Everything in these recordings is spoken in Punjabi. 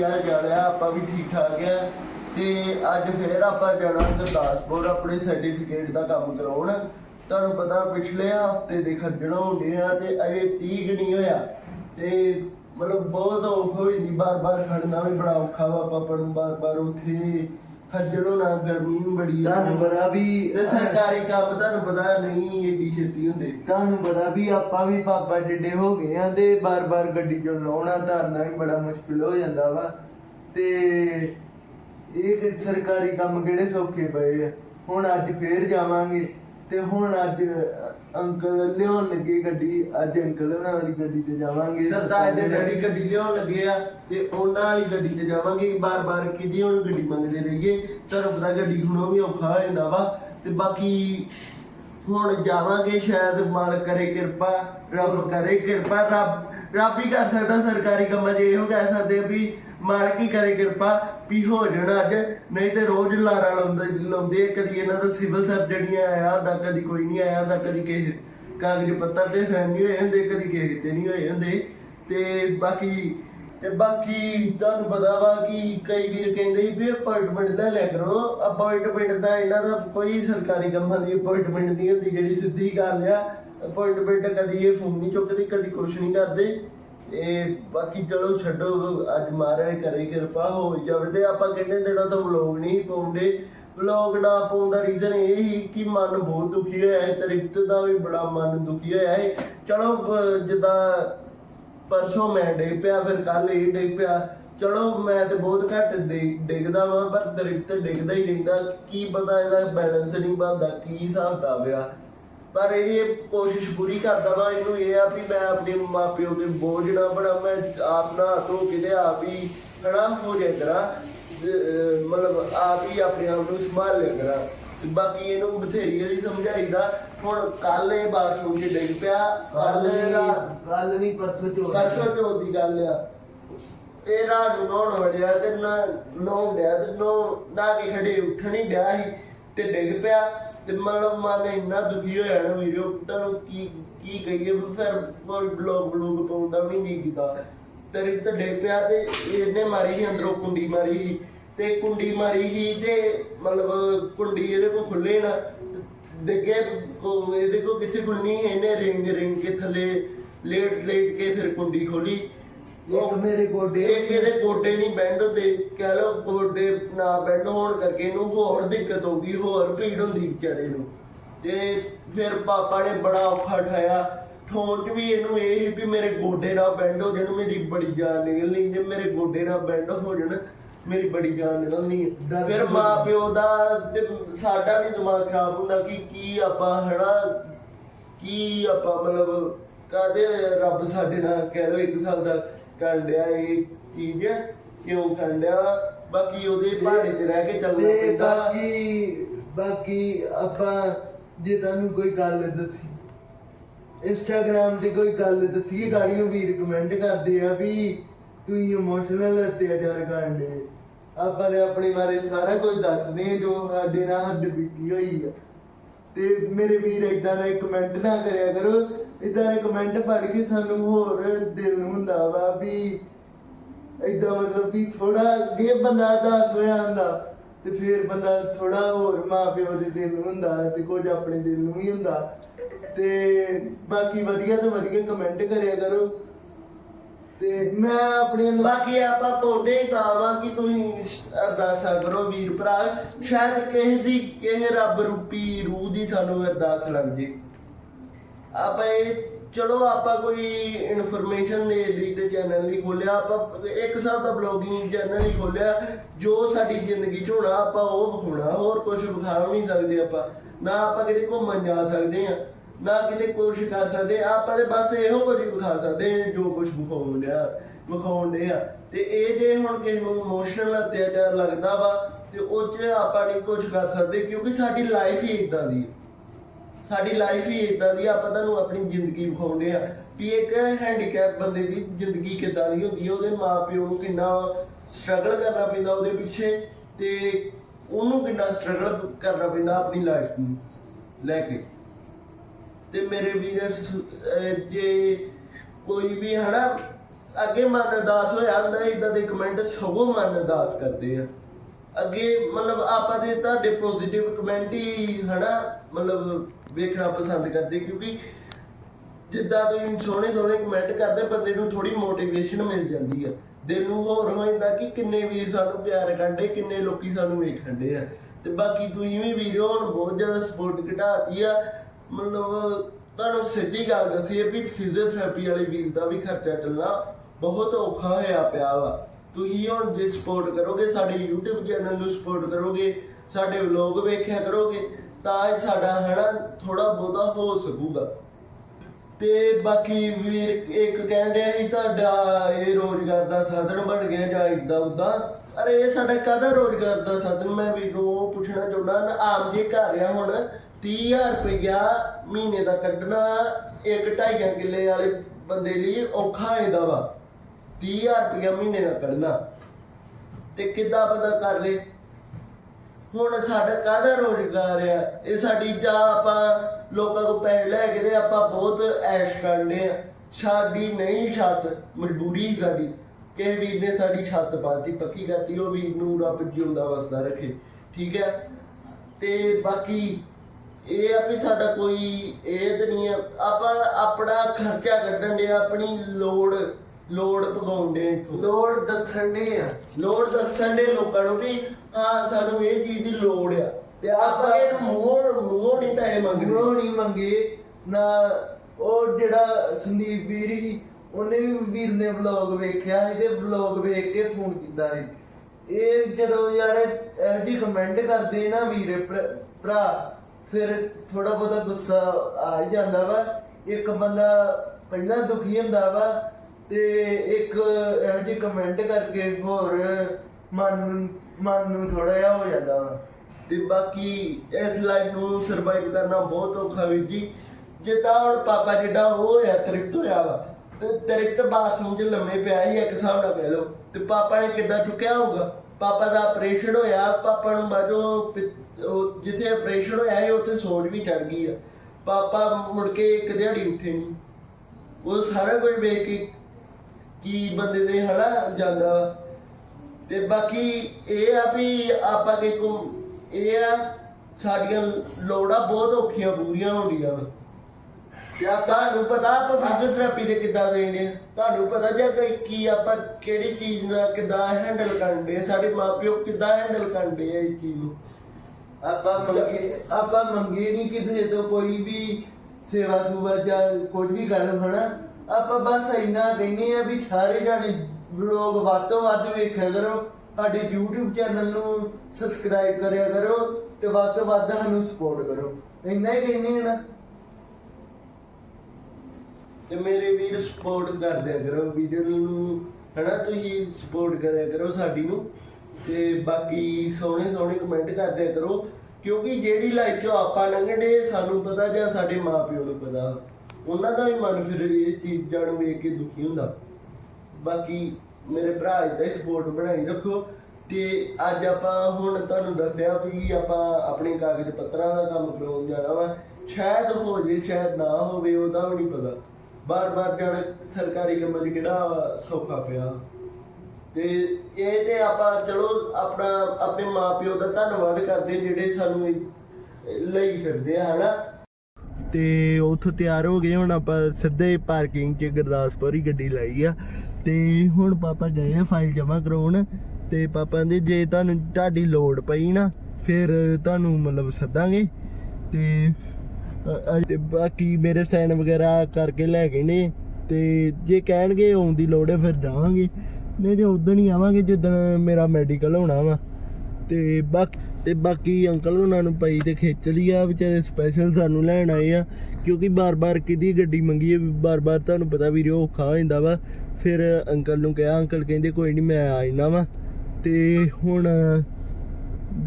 ਕੀ ਹਾਲ ਆਪਾਂ ਵੀ ਠੀਕ ਠਾਕ ਆ। ਤੇ ਅੱਜ ਫੇਰ ਆਪਾਂ ਜਾਣਾ ਗੁਰਦਾਸਪੁਰ ਆਪਣੇ ਸਰਟੀਫਿਕੇਟ ਦਾ ਕੰਮ ਕਰਾਉਣ। ਤੁਹਾਨੂੰ ਪਤਾ ਪਿਛਲੇ ਹਫ਼ਤੇ ਦੇ ਖੱਜਣਾ ਹੁੰਦੇ ਆ ਤੇ ਅਜੇ 30 ਕੁ ਹੋਇਆ। ਤੇ ਮਤਲਬ ਬਹੁਤ ਔਖ ਹੋਈ ਦੀ ਬਾਰ-ਬਾਰ ਖੜਨਾ ਵੀ ਬੜਾ ਔਖਾ ਵਾ, ਆਪਾਂ ਨੂੰ ਬਾਰ-ਬਾਰ ਉੱਥੇ। ਖੱਜਣੋਂ ਨਾ ਗਰਮੀ ਬੜੀ ਆ। ਤੁਹਾਨੂੰ ਪਤਾ ਵੀ ਤੇ ਸਰਕਾਰੀ ਕੰਮ ਤੁਹਾਨੂੰ ਪਤਾ ਨਹੀਂ ਏਡੀ ਛੇਤੀ ਹੁੰਦੇ। ਤੁਹਾਨੂੰ ਪਤਾ ਵੀ ਆਪਾਂ ਵੀ ਪਾਪਾ ਜਿੱਡੇ ਹੋ ਗਏ ਆ ਤੇ ਬਾਰ-ਬਾਰ ਗੱਡੀ ਚੋਂ ਲਾਉਣਾ ਧਰਨਾ ਵੀ ਬੜਾ ਮੁਸ਼ਕਿਲ ਹੋ ਜਾਂਦਾ ਵਾ। ਤੇ ਇਹ ਸਰਕਾਰੀ ਕੰਮ ਕਿਹੜੇ ਸੌਖੇ ਪਏ ਆ? ਹੁਣ ਅੱਜ ਫੇਰ ਜਾਵਾਂਗੇ। ਤੇ ਹੁਣ ਅੱਜ ਅੰਕਲ ਲਿਆਉਣ ਲੱਗੇ ਗੱਡੀ, ਅੱਜ ਅੰਕਲ ਨਾਲ ਵਾਲੀ ਗੱਡੀ ਤੇ ਜਾਵਾਂਗੇ। ਸਰਦਾਰ ਦੇ ਡੈਡੀ ਗੱਡੀ ਲਿਆਉਣ ਲੱਗੇ ਆ, ਤੇ ਉਹਨਾਂ ਵਾਲੀ ਗੱਡੀ ਤੇ ਜਾਵਾਂਗੇ। ਬਾਰ-ਬਾਰ ਕਿਹਦੀ ਹੁਣ ਗੱਡੀ ਮੰਗਦੇ ਰਹੀਏ, ਧਰਮ ਦਾ ਗੱਡੀ ਖੁਣੋ ਵੀ ਔਖਾ ਹੋ ਜਾਂਦਾ ਵਾ। ਤੇ ਬਾਕੀ ਹੁਣ ਜਾਵਾਂਗੇ ਸ਼ਾਇਦ, ਮਾਲਕ ਕਰੇ ਕਿਰਪਾ, ਰੱਬ ਕਰੇ ਕਿਰਪਾ, ਰੱਬ ਰੱਬ ਹੀ ਕਰ ਸਕਦਾ ਸਰਕਾਰੀ ਕੰਮਾਂ 'ਚ ਇਹੋ ਕਹਿ ਸਕਦੇ ਆ ਵੀ ਮਾਲਕ ਹੀ ਕਰੇ ਕਿਰਪਾ ਵੀ ਹੋ ਜਾਣਾ ਅੱਜ ਨਹੀਂ ਤੇ ਰੋਜ਼ ਲਾਰਾ ਲਾਉਂਦੇ ਲਾਉਂਦੇ ਆ, ਕਦੀ ਇਹਨਾਂ ਦਾ ਸਿਵਲ ਸਰਜਨ ਨਹੀਂ ਆਇਆ ਹੁੰਦਾ ਕਦੀ ਕੋਈ ਨਹੀਂ ਆਇਆ ਹੁੰਦਾ ਕਦੀ ਕਿਸੇ ਕਾਗਜ਼ ਪੱਤਰ ਤੇ ਸਾਈਨ ਨਹੀਂ ਹੋਏ ਹੁੰਦੇ ਕਦੀ ਕਿਸੇ ਤੇ ਨਹੀਂ ਹੋਏ ਹੁੰਦੇ। ਤੇ ਬਾਕੀ ਤੇ ਬਾਕੀ ਤੁਹਾਨੂੰ ਪਤਾ ਵਾ ਕਿ ਕਈ ਵੀਰ ਕਹਿੰਦੇ ਸੀ ਵੀ ਅਪਾਇੰਟਮੈਂਟ ਲੈ ਲਿਆ ਕਰੋ। ਅਪਾਇੰਟਮੈਂਟ ਦਾ ਇਹਨਾਂ ਦਾ ਕੋਈ ਸਰਕਾਰੀ ਕੰਮਾਂ ਦੀ ਅਪਾਇੰਟਮੈਂਟ ਨਹੀਂ ਹੁੰਦੀ ਜਿਹੜੀ ਸਿੱਧੀ ਗੱਲ ਆ। ਅਪਾਇੰਟਮੈਂਟ ਕਦੀ ਇਹ ਫੋਨ ਨਹੀਂ ਚੁੱਕਦੇ, ਕਦੀ ਕੁਛ ਨਹੀਂ ਕਰਦੇ। ਇਹ ਬਾਕੀ ਚਲੋ ਛੱਡੋ, ਅੱਜ ਮਹਾਰਾਜ ਕਰੇ ਕਿਰਪਾ ਹੋ ਜਾਵੇ। ਤੇ ਆਪਾਂ ਕਿੰਨੇ ਦਿਨਾਂ ਤੋਂ ਵਲੋਗ ਨਹੀਂ ਪਾਉਂਦੇ। ਵਲੋਗ ਨਾ ਪਾਉਣ ਦਾ ਰੀਜ਼ਨ ਇਹ ਹੀ ਕਿ ਮਨ ਬਹੁਤ ਦੁਖੀ ਹੋਇਆ ਹੈ, ਤ੍ਰਿਪਤ ਦਾ ਵੀ ਬੜਾ ਮਨ ਦੁਖੀ ਹੋਇਆ ਹੈ। ਚਲੋ ਜਿੱਦਾਂ ਪਰਸੋਂ ਮੈਂ ਡਿੱਗ ਪਿਆ, ਫਿਰ ਕੱਲ ਇਹ ਡਿੱਗ ਪਿਆ। ਚਲੋ, ਮੈਂ ਤੇ ਬਹੁਤ ਘੱਟ ਡਿੱਗਦਾ ਵਾਂ, ਪਰ ਤ੍ਰਿਪਤ ਡਿੱਗਦਾ ਹੀ ਰਹਿੰਦਾ। ਕੀ ਪਤਾ ਇਹਦਾ ਬੈਲੈਂਸ ਨਹੀਂ ਬਣਦਾ, ਕੀ ਹਿਸਾਬ ਦਾ ਵਿਆ ਪਰ ਇਹ ਕੋਸ਼ਿਸ਼ ਪੂਰੀ ਕਰਦਾ ਵਾ ਇਹਨੂੰ ਇਹ ਆ ਵੀ ਮੈਂ ਆਪਣੇ ਮਾਪਿਓ ਤੇ ਬੋਝ ਨਾ ਬਣਾ ਮੈਂ ਆਪ ਨਾ ਧੋ ਕੇ ਤੇ ਆਪ ਹੀ ਹਨਾ ਹੋ ਜਾਇਆ ਕਰਾਂ ਮਤਲਬ ਆਪ ਹੀ ਆਪਣੇ ਆਪ ਨੂੰ ਸੰਭਾਲ ਲਿਆ ਕਰਾਂ। ਤੇ ਬਾਕੀ ਇਹਨੂੰ ਬਥੇਰੀ ਵਾਰੀ ਸਮਝਾਈਦਾ ਹੁਣ ਕੱਲ ਇਹ ਬਾਥਰੂਮ 'ਚ ਡਿੱਗ ਪਿਆ ਕੱਲ ਗੱਲ ਨਹੀਂ ਪਰਸੋਂ ਚੋਂ ਪਰਸੋਂ ਚੌਥ ਦੀ ਗੱਲ ਆ। ਇਹ ਰਾਤ ਨੂੰ ਨਹਾਉਣ ਵੜਿਆ ਤੇ ਨਾ ਨਹਾਉਣ ਡਿਆ ਤੇ ਨੋ ਨਾ ਕੇ ਖੜੇ ਉੱਠ ਨਹੀਂ ਡਿਆ ਸੀ ਤੇ ਡਿੱਗ ਪਿਆ। ਤੇ ਮਤਲਬ ਮਨ ਇੰਨਾ ਦੁਖੀ ਹੋਇਆ ਨਾ ਵੀਰੋ ਤੁਹਾਨੂੰ ਕੀ ਕੀ ਕਹੀਏ, ਵੀ ਫਿਰ ਕੋਈ ਬਲੌਗ ਪਾਉਂਦਾ ਵੀ ਨਹੀਂ ਕੀਤਾ। ਤੇਰੇ ਤੇ ਡਿੱਗ ਪਿਆ ਤੇ ਇਹਨੇ ਮਾਰੀ ਸੀ ਅੰਦਰੋਂ ਕੁੰਡੀ ਮਾਰੀ ਸੀ। ਤੇ ਕੁੰਡੀ ਮਾਰੀ ਸੀ ਤੇ ਮਤਲਬ ਕੁੰਡੀ ਇਹਦੇ ਕੋ ਖੁੱਲੇ ਨਾ ਡਿੱਗੇ ਇਹਦੇ ਕੋ ਕਿੱਥੇ ਖੁੱਲਣੀ ਇਹਨੇ ਰਿੰਗ ਰਿੰਗ ਕੇ ਥੱਲੇ ਲੇਟ ਲੇਟ ਕੇ ਫਿਰ ਕੁੰਡੀ ਖੋਲੀ ਇੱਕ ਮੇਰੇ ਗੋਡੇ ਇਹ ਇਹਦੇ ਗੋਡੇ ਨਹੀਂ ਬੈਂਡ ਹੁੰਦੇ ਕਹਿ ਲਓ ਗੋਡੇ ਨਾ ਬੈਂਡ ਹੋਣ ਕਰਕੇ ਇਹਨੂੰ ਹੋਰ ਦਿੱਕਤ ਆਉਂਦੀ ਹੋਰ ਭੀੜ ਹੁੰਦੀ ਵਿਚਾਰੇ ਨੂੰ। ਤੇ ਫਿਰ ਪਾਪਾ ਨੇ ਬੜਾ ਔਖਾ ਠਾਇਆ ਠੋਣ ਚ ਵੀ ਇਹਨੂੰ ਇਹ ਸੀ ਵੀ ਮੇਰੇ ਗੋਡੇ ਨਾ ਬੈਂਡ ਹੋ ਜਾਣ ਮੇਰੀ ਬੜੀ ਜਾਨ ਨਿਕਲਣੀ ਜੇ ਮੇਰੇ ਗੋਡੇ ਨਾ ਬੈਂਡ ਹੋ ਜਾਣ ਮੇਰੀ ਬੜੀ ਜਾਨ ਨਿਕਲਣੀ। ਹੈ। ਫਿਰ ਮਾਂ ਪਿਓ ਦਾ ਤੇ ਸਾਡਾ ਵੀ ਦਿਮਾਗ ਖਰਾਬ ਹੁੰਦਾ ਕਿ ਕੀ ਆਪਾਂ ਹਨਾ ਕੀ ਆਪਾਂ ਮਤਲਬ ਕਹਦੇ ਰੱਬ ਸਾਡੇ ਨਾਲ ਕਹਿ ਲੋ ਇੱਕ ਹਿਸਾਬ ਦਾ ਕਰਨ ਡਿਆ ਇਹ ਚੀਜ਼ ਕਿਉਂ ਕਰਨ ਡਿਆ? ਬਾਕੀ ਉਹਦੇ ਪਹਾੜੇ 'ਚ ਰਹਿ ਕੇ ਚੱਲਣਾ ਤੇ ਪੈਂਦਾ। ਬਾਕੀ ਬਾਕੀ ਆਪਾਂ ਜੇ ਤੁਹਾਨੂੰ ਕੋਈ ਗੱਲ ਦੱਸੀ ਇੰਸਟਾਗ੍ਰam ਤੇ ਕੋਈ ਗੱਲ ਦੱਸੀ ਗਾੜੀਆਂ ਵੀਰ ਕਮੈਂਟ ਕਰਦੇ ਆ ਵੀ ਤੁਸੀਂ ਇਮੋਸ਼ਨਲ ਅਤਿਆਚਾਰ ਕਰਦੇ ਆਪਾਂ ਨੇ ਆਪਣੇ ਬਾਰੇ ਸਾਰਾ ਕੁਝ ਦੱਸਦੇ ਆ ਜੋ ਸਾਡੇ ਨਾਲ ਹੱਦ ਬੀਤੀ ਹੋਈ ਆ। ਤੇ ਮੇਰੇ ਵੀਰ ਇਦਾਂ ਦਾ ਕਮੈਂਟ ਨਾ ਕਰਿਆ ਕਰੋ ਇਦਾਂ ਦੇ ਕਮੈਂਟ ਪੜ੍ਹ ਕੇ ਸਾਨੂੰ ਹੋਰ ਦਿਲ ਨੂੰ ਹੁੰਦਾ ਵਾ ਵੀ ਏਦਾਂ ਮਤਲਬ ਵੀ ਥੋੜਾ ਜੇ ਬੰਦਾ ਦੱਸ ਹੋਇਆ ਹੁੰਦਾ ਤੇ ਫਿਰ ਬੰਦਾ ਥੋੜਾ ਹੋਰ ਮਾਪਿਓ ਦੇ ਦਿਲ ਨੂੰ ਹੁੰਦਾ ਤੇ ਕੁਝ ਆਪਣੇ ਦਿਲ ਨੂੰ ਵੀ ਹੁੰਦਾ। ਤੇ ਬਾਕੀ ਵਧੀਆ ਤੋਂ ਵਧੀਆ ਕਮੈਂਟ ਕਰਿਆ ਕਰੋ। ਤੇ ਮੈਂ ਆਪਣੇ ਨੂੰ ਬਾਕੀ ਆਪਾਂ ਤੁਹਾਡੇ ਹੀ ਤਾਂ ਵਾਂ ਕਿ ਤੁਸੀਂ ਅਰਦਾਸਾਂ ਕਰੋ ਵੀਰ ਭਰਾ, ਸ਼ਾਇਦ ਕਿਸੇ ਦੀ, ਕਿਸੇ ਰੱਬ ਰੂਪੀ ਰੂਹ ਦੀ ਸਾਨੂੰ ਅਰਦਾਸ ਲੱਗ ਜੇ। ਆਪਾਂ ਇਹ ਚਲੋ ਆਪਾਂ ਕੋਈ ਇਨਫੋਰਮੇਸ਼ਨ ਦੇ ਲਈ ਤੇ ਚੈਨਲ ਨਹੀਂ ਖੋਲਿਆ, ਆਪਾਂ ਇੱਕ ਹਿਸਾਬ ਦਾ ਬਲੌਗਿੰਗ ਚੈਨਲ ਹੀ ਖੋਲਿਆ, ਜੋ ਸਾਡੀ ਜ਼ਿੰਦਗੀ 'ਚ ਹੋਣਾ, ਆਪਾਂ ਉਹ ਵਿਖਾਉਣਾ, ਹੋਰ ਕੁਝ ਵਿਖਾ ਨਹੀਂ ਸਕਦੇ ਆਪਾਂ। ਨਾ ਆਪਾਂ ਕਿਤੇ ਘੁੰਮਣ ਜਾ ਸਕਦੇ ਆ ਨਾ ਕਿਤੇ ਕੁਝ ਕਰ ਸਕਦੇ ਆ ਆਪਾਂ ਤੇ ਬਸ ਇਹੋ ਕੁਝ ਵਿਖਾ ਸਕਦੇ ਜੋ ਕੁਝ ਵਿਖਾਉਣ ਲਿਆ ਵਿਖਾਉਣ ਡਏ ਆ। ਤੇ ਇਹ ਜੇ ਹੁਣ ਕਿਸੇ ਨੂੰ ਇਮੋਸ਼ਨਲ ਅਤਿਆਚਾਰ ਲੱਗਦਾ ਵਾ, ਤੇ ਉਹ 'ਚ ਆਪਾਂ ਨਹੀਂ ਕੁਝ ਕਰ ਸਕਦੇ, ਕਿਉਂਕਿ ਸਾਡੀ ਲਾਈਫ ਹੀ ਇਦਾਂ ਦੀ ਹੈ। ਸਾਡੀ ਲਾਈਫ ਹੀ ਇਦਾਂ ਦੀ ਆ, ਆਪਾਂ ਤੁਹਾਨੂੰ ਆਪਣੀ ਜ਼ਿੰਦਗੀ ਵਿਖਾਉਂਦੇ ਆ ਵੀ ਇੱਕ ਹੈਂਡੀਕੈਪ ਬੰਦੇ ਦੀ ਜ਼ਿੰਦਗੀ ਕਿੱਦਾਂ ਦੀ ਹੁੰਦੀ ਹੈ ਉਹਦੇ ਮਾਪਿਓ ਨੂੰ ਕਿੰਨਾ ਸਟਰਗਲ ਕਰਨਾ ਪੈਂਦਾ ਉਹਦੇ ਪਿੱਛੇ ਤੇ ਉਹਨੂੰ ਕਿੰਨਾ ਸਟਰਗਲ ਕਰਨਾ ਪੈਂਦਾ ਆਪਣੀ ਲਾਈਫ ਨੂੰ ਲੈ ਕੇ। ਤੇ ਮੇਰੇ ਵੀਰ ਜੇ ਕੋਈ ਵੀ ਹਨਾ ਅੱਗੇ ਮਨ ਅਰਦਾਸ ਹੋਇਆ ਹੁੰਦਾ ਇਦਾਂ ਦੇ ਕਮੈਂਟ ਸਗੋਂ ਮਨ ਉਦਾਸ ਕਰਦੇ ਆ। ਅੱਗੇ ਮਤਲਬ ਆਪਾਂ ਦੇ ਤੁਹਾਡੇ ਪੋਜ਼ਿਟਿਵ ਕਮੈਂਟ ਹੀ ਹਨਾ, ਮਤਲਬ ਵੇਖਣਾ ਪਸੰਦ ਕਰਦੇ, ਕਿਉਂਕਿ ਜਿੱਦਾਂ ਤੁਸੀਂ ਸੋਹਣੇ ਸੋਹਣੇ ਕਮੈਂਟ ਕਰਦੇ, ਬੰਦੇ ਨੂੰ ਥੋੜੀ ਮੋਟੀਵੇਸ਼ਨ ਮਿਲ ਜਾਂਦੀ ਆ। ਦਿਲ ਨੂੰ ਹੋਰ ਹੋ ਜਾਂਦਾ ਕਿ ਕਿੰਨੇ ਵੀਰ ਸਾਨੂੰ ਪਿਆਰ ਕਰਦੇ ਕਿੰਨੇ ਲੋਕੀ ਸਾਨੂੰ ਵੇਖਣ ਦੇ ਆ। ਤੇ ਬਾਕੀ ਤੁਸੀਂ ਵੀ ਵੀਰੋ, ਹੁਣ ਬਹੁਤ ਜ਼ਿਆਦਾ ਸਪੋਰਟ ਘਟਾਤੀ ਆ। ਮਤਲਬ ਤੁਹਾਨੂੰ ਸਿੱਧੀ ਗੱਲ ਦੱਸੀਏ ਵੀ ਫਿਜ਼ੀਓਥੈਰੇਪੀ ਵਾਲੇ ਵੀਰ ਦਾ ਵੀ ਖਰਚਾ ਚੱਲਣਾ ਬਹੁਤ ਔਖਾ ਹੋਇਆ ਪਿਆ ਵਾ। ਤੁਸੀਂ ਹੁਣ ਜੇ ਸਪੋਰਟ ਕਰੋਗੇ, ਸਾਡੇ YouTube ਚੈਨਲ ਨੂੰ ਸਪੋਰਟ ਕਰੋਗੇ, ਸਾਡੇ ਵਲੌਗ ਵੇਖਿਆ ਕਰੋਗੇ, ਤਾਂ ਇਹ ਸਾਡਾ ਹਨਾ ਥੋੜਾ ਬਹੁਤਾ ਹੋ ਸਕੂਗਾ। ਤੇ ਬਾਕੀ ਵੀਰ ਇੱਕ ਕਹਿੰਦੇ ਸੀ, ਤੁਹਾਡਾ ਇਹ ਰੋਜ਼ਗਾਰ ਦਾ ਸਾਧਨ ਬਣ ਗਿਆ ਜਾਂ ਇਦਾਂ ਉਦਾਂ। ਅਰੇ ਇਹ ਸਾਡਾ ਕਾਹਦਾ ਰੋਜ਼ਗਾਰ ਦਾ ਸਾਧਨ? ਮੈਂ ਵੀ ਨੂੰ ਪੁੱਛਣਾ ਚਾਹੁੰਦਾ ਨਾ ਆਮ ਜੇ ਘਰ ਆ ਹੁਣ 30000 ਰੁਪਇਆ ਮਹੀਨੇ ਦਾ ਕੱਢਣਾ, ਇੱਕ ਢਾਈਆਂ ਕਿੱਲੇ ਵਾਲੇ ਬੰਦੇ ਲਈ ਔਖਾ ਇਹਦਾ ਵਾ। 30000 ਰੁਪਇਆ ਮਹੀਨੇ ਦਾ ਕੱਢਣਾ। ਤੇ ਕਿੱਦਾਂ ਪਤਾ ਕਰ ਲੇ ਹੁਣ ਸਾਡਾ ਕਾਹਦਾ ਰੋਜ਼ਗਾਰ ਆ? ਇਹ ਸਾਡੀ ਜਾਂ ਆਪਾਂ ਲੋਕਾਂ ਕੋਲ ਪੈਸੇ ਲੈ ਕੇ ਤੇ ਆਪਾਂ ਬਹੁਤ ਐਸ਼ ਕਰਦੇ ਆ। ਸਾਡੀ ਨਹੀਂ ਛੱਤ, ਮਜਬੂਰੀ ਸੀ ਸਾਡੀ। ਕਿਸੇ ਵੀਰ ਨੇ ਸਾਡੀ ਛੱਤ ਪਾਤੀ, ਪੱਕੀ ਕਰਤੀ, ਉਹ ਵੀਰ ਨੂੰ ਰੱਬ ਜਿਉਂਦਾ ਵਸਦਾ ਰੱਖੇ। ਠੀਕ ਹੈ? ਤੇ ਬਾਕੀ ਇਹ ਆ ਵੀ ਸਾਡਾ ਕੋਈ ਇਹ ਤਾਂ ਨਹੀਂ ਆ। ਆਪਾਂ ਆਪਣਾ ਖਰਚਾ ਕੱਢਣ ਦੇ ਆਪਣੀ ਲੋੜ ਲੋੜ ਪਗਾਉਣ ਦੇ ਇੱਥੋਂ। ਲੋੜ ਦੱਸਣ ਦੇ ਆ। ਲੋੜ ਦੱਸਣ ਦੇ ਲੋਕਾਂ ਨੂੰ ਵੀ ਹਾਂ ਸਾਨੂੰ ਇਹ ਚੀਜ਼ ਦੀ ਲੋੜ ਆ। ਤੇ ਆਪਾਂ ਇਹਨੂੰ ਮੂੰਹੋਂ ਮੂੰਹੋਂ ਨਹੀਂ ਪੈਸੇ ਮੰਗਦੇ। ਉਹ ਨਹੀਂ ਮੰਗੇ। ਨਾ ਉਹ ਜਿਹੜਾ ਸੰਦੀਪ ਵੀਰ ਸੀ ਉਹਨੇ ਵੀ ਵੀਰ ਨੇ ਵਲੌਗ ਵੇਖਿਆ ਸੀ ਤੇ ਵਲੌਗ ਵੇਖ ਕੇ ਫੋਨ ਕੀਤਾ ਸੀ। ਇਹ ਜਦੋਂ ਯਾਰ ਇਹ ਜੀ ਕਮੈਂਟ ਕਰਦੇ ਨਾ ਵੀਰ ਭਰਾ- ਫਿਰ ਥੋੜਾ ਬਹੁਤਾ ਗੁੱਸਾ ਆ ਹੀ ਜਾਂਦਾ ਵਾ। ਇੱਕ ਬੰਦਾ ਪਹਿਲਾਂ ਦੁਖੀ ਹੁੰਦਾ ਵਾ ਤੇ ਇੱਕ ਇਹੋ ਜਿਹੀ ਕਮੈਂਟ ਕਰਕੇ ਹੋਰ ਮਨ ਨੂੰ ਮਨ ਨੂੰ ਥੋੜਾ ਜਿਹਾ ਹੋ ਜਾਂਦਾ ਵਾ। ਤੇ ਬਾਕੀ ਇਸ ਲਾਈਫ ਨੂੰ ਸਰਵਾਈਵ ਕਰਨਾ ਬਹੁਤ ਔਖਾ ਵੀਰ ਜੀ। ਜਿੱਦਾਂ ਹੁਣ ਪਾਪਾ ਜਿਹੜਾ ਹੋਇਆ, ਤ੍ਰਿਪਤ ਹੋਇਆ ਵਾ, ਤੇ ਤ੍ਰਿਪਤ ਬਾਥਰੂਮ 'ਚ ਲੰਮੇ ਪਿਆ ਹੀ ਇੱਕ ਹਿਸਾਬ ਨਾਲ ਕਹਿ ਲਓ। ਤੇ ਪਾਪਾ ਨੇ ਕਿੱਦਾਂ ਚੁੱਕਿਆ ਹੋਊਗਾ? ਪਾਪਾ ਦਾ ਆਪਰੇਸ਼ਨ ਹੋਇਆ, ਪਾਪਾ ਨੂੰ ਬਾਜੋ ਉਹ ਜਿੱਥੇ ਆਪਰੇਸ਼ਨ ਹੋਇਆ ਸੀ, ਉੱਥੇ ਸੋਜ ਵੀ ਚੜ ਗਈ ਆ। ਪਾਪਾ ਮੁੜ ਕੇ ਇੱਕ ਦਿਹਾੜੀ ਉੱਠੇ ਨਹੀਂ ਉਹ ਸਾਰਾ ਕੁਝ ਵੇਖ ਕੇ ਕੀ ਬੰਦੇ ਦੇ ਹਨਾ ਜਾਂਦਾ ਵਾ। ਤੇ ਬਾਕੀ ਇਹ ਆ ਵੀ ਆਪਾਂ ਕਿ ਇਹ ਆ, ਸਾਡੀਆਂ ਲੋੜਾਂ ਬਹੁਤ ਔਖੀਆਂ ਪੂਰੀਆਂ ਹੁੰਦੀਆਂ ਵਾ। ਤੇ ਆ ਤੁਹਾਨੂੰ ਪਤਾ ਆਪਾਂ ਫਿਜ਼ੀਓਥੈਰੇਪੀ ਦੇ ਕਿੱਦਾਂ ਦੇਣੇ ਆ। ਤੁਹਾਨੂੰ ਪਤਾ ਜਾਂ ਕਿ ਕੀ ਆਪਾਂ ਕਿਹੜੀ ਚੀਜ਼ ਨਾਲ ਕਿੱਦਾਂ ਹੈਂਡਲ ਕਰਦੇ ਆ। ਸਾਡੇ ਮਾਪਿਓ ਕਿੱਦਾਂ ਹੈਂਡਲ ਕਰਦੇ ਆ ਇਸ ਚੀਜ਼ ਨੂੰ। ਆਪਾਂ ਮੰਗੇ ਆਪਾਂ ਮੰਗੇ ਨਹੀਂ ਕਿਸੇ ਤੋਂ ਕੋਈ ਵੀ ਸੇਵਾ ਸੁਵਾ ਜਾਂ ਕੁਝ ਵੀ ਗੱਲ ਹੋਣਾ ਆਪਾਂ ਬਸ ਇੰਨਾ ਕਹਿੰਦੇ ਆ ਵੀ ਸਾਰੇ ਜਾਣੇ ਵਲੋਗ ਵੱਧ ਤੋਂ ਵੱਧ ਵੇਖਿਆ ਕਰੋ, ਸਾਡੇ YouTube ਚੈਨਲ ਨੂੰ ਸਬਸਕ੍ਰਾਈਬ ਕਰਿਆ ਕਰੋ ਤੇ ਵੱਧ ਤੋਂ ਵੱਧ ਸਾਨੂੰ ਸਪੋਰਟ ਕਰੋ। ਇੰਨਾ ਹੀ ਕਹਿੰਦੇ ਆ ਨਾ। ਤੇ ਮੇਰੇ ਵੀਰ ਸਪੋਰਟ ਕਰਦਿਆ ਕਰੋ, ਵੀਡੀਓ ਨੂੰ, ਹਨਾ, ਤੁਸੀਂ ਸਪੋਰਟ ਕਰਿਆ ਕਰੋ ਸਾਡੀ ਨੂੰ। ਤੇ ਬਾਕੀ ਸੋਹਣੇ ਸੋਹਣੇ ਕਮੈਂਟ ਕਰਦਿਆ ਕਰੋ, ਕਿਉਂਕਿ ਜਿਹੜੀ ਲਾਈਫ ਚੋਂ ਆਪਾਂ ਲੰਘਣੇ ਸਾਨੂੰ ਪਤਾ ਜਾਂ ਸਾਡੇ ਮਾਪਿਓ ਨੂੰ ਪਤਾ। ਉਹਨਾਂ ਦਾ ਵੀ ਮਨ ਫਿਰ ਇਹ ਚੀਜ਼ਾਂ ਨੂੰ ਵੇਖ ਕੇ ਦੁਖੀ ਹੁੰਦਾ। ਬਾਕੀ ਮੇਰੇ ਭਰਾ ਇਦਾਂ ਹੀ ਸਪੋਰਟ ਬਣਾਈ ਰੱਖੋ ਤੇ ਅੱਜ ਆਪਾਂ ਹੁਣ ਤੁਹਾਨੂੰ ਦੱਸਿਆ ਵੀ ਆਪਾਂ ਆਪਣੇ ਕਾਗਜ਼ ਪੱਤਰਾਂ ਦਾ ਕੰਮ ਕਰਾਉਣ ਜਾਣਾ ਵਾ। ਸ਼ਾਇਦ ਹੋ ਜੇ, ਸ਼ਾਇਦ ਨਾ ਹੋਵੇ, ਉਹਦਾ ਵੀ ਨਹੀਂ ਪਤਾ। ਬਾਰ-ਬਾਰ ਜਾਣਾ, ਸਰਕਾਰੀ ਕੰਮਾਂ 'ਚ ਕਿਹੜਾ ਸੌਖਾ ਪਿਆ। ਤੇ ਇਹ ਤੇ ਆਪਾਂ ਚਲੋ ਆਪਣਾ, ਆਪਣੇ ਮਾਪਿਓ ਦਾ ਧੰਨਵਾਦ ਕਰਦੇ ਜਿਹੜੇ ਸਾਨੂੰ ਲਈ ਫਿਰਦੇ ਆ, ਹਨਾ? ਤੇ ਉੱਥੋਂ ਤਿਆਰ ਹੋ ਗਏ, ਹੁਣ ਆਪਾਂ ਸਿੱਧੇ ਪਾਰਕਿੰਗ 'ਚ ਗੁਰਦਾਸਪੁਰ ਹੀ ਗੱਡੀ ਲਾਈ ਆ। ਤੇ ਹੁਣ ਪਾਪਾ ਗਏ ਆ ਫਾਈਲ ਜਮ੍ਹਾਂ ਕਰਾਉਣ, ਤੇ ਪਾਪਾ ਦੇ ਜੇ ਤੁਹਾਨੂੰ ਤੁਹਾਡੀ ਲੋੜ ਪਈ ਨਾ, ਫਿਰ ਤੁਹਾਨੂੰ ਮਤਲਬ ਸੱਦਾਂਗੇ। ਤੇ ਤੇ ਬਾਕੀ ਮੇਰੇ ਸਾਈਨ ਵਗੈਰਾ ਕਰਕੇ ਲੈ ਗਏ ਨੇ, ਤੇ ਜੇ ਕਹਿਣਗੇ ਆਉਣ ਦੀ ਲੋੜ ਹੈ, ਫਿਰ ਜਾਵਾਂਗੇ। ਨਹੀਂ ਤੇ ਉਦੋਂ ਹੀ ਆਵਾਂਗੇ ਜਦੋਂ ਮੇਰਾ ਮੈਡੀਕਲ ਹੋਣਾ ਵਾ। ਤੇ ਬਾਕੀ ਤੇ ਬਾਕੀ ਅੰਕਲ ਉਹਨਾਂ ਨੂੰ ਪਈ ਤੇ ਖਿੱਚ ਲਈ ਆ, ਵਿਚਾਰੇ ਸਪੈਸ਼ਲ ਸਾਨੂੰ ਲੈਣ ਆਏ ਆ, ਕਿਉਂਕਿ ਬਾਰ-ਬਾਰ ਕਿਦੀ ਗੱਡੀ ਮੰਗੀ ਹੈ ਬਾਰ-ਬਾਰ ਤੁਹਾਨੂੰ ਪਤਾ ਵੀਰੋ ਔਖਾ ਹੋ ਜਾਂਦਾ ਵਾ। ਫਿਰ ਅੰਕਲ ਨੂੰ ਕਿਹਾ, ਅੰਕਲ ਕਹਿੰਦੇ ਕੋਈ ਨਹੀਂ ਮੈਂ ਆ ਜਾਣਾ ਵਾ। ਤੇ ਹੁਣ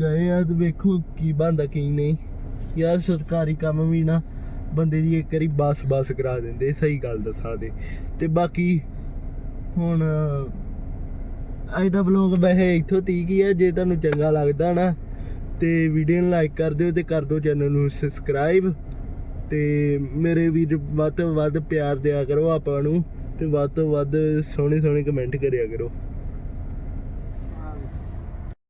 ਗਏ ਆ ਤੇ ਵੇਖੋ ਕੀ ਬੰਦਾ ਕੀ ਨਹੀਂ। ਯਾਰ ਸਰਕਾਰੀ ਕੰਮ ਵੀ ਨਾ, ਬੰਦੇ ਦੀ ਇੱਕ ਵਾਰੀ ਬਸ ਬਸ ਕਰਾ ਦਿੰਦੇ, ਸਹੀ ਗੱਲ ਦੱਸਾਂ ਦੇ ਤੇ ਬਾਕੀ ਹੁਣ, ਅੱਜ ਦਾ ਵਲੌਗ ਵੈਸੇ ਇੱਥੋਂ ਤੀਕ ਹੀ ਹੈ ਜੇ ਤੁਹਾਨੂੰ ਚੰਗਾ ਲੱਗਦਾ ਨਾ ਤੇ ਵੀਡੀਓ ਨੂੰ ਲਾਈਕ ਕਰ ਦਿਓ ਤੇ ਕਰ ਦਿਓ ਚੈਨਲ ਨੂੰ ਸਬਸਕ੍ਰਾਈਬ ਤੇ ਮੇਰੇ ਵੀਰ ਵੱਧ ਤੋਂ ਵੱਧ ਪਿਆਰ ਦਿਆ ਕਰੋ ਆਪਾਂ ਨੂੰ ਤੇ ਵੱਧ ਤੋਂ ਵੱਧ ਸੋਹਣੇ ਸੋਹਣੇ ਕਮੈਂਟ ਕਰਿਆ ਕਰੋ।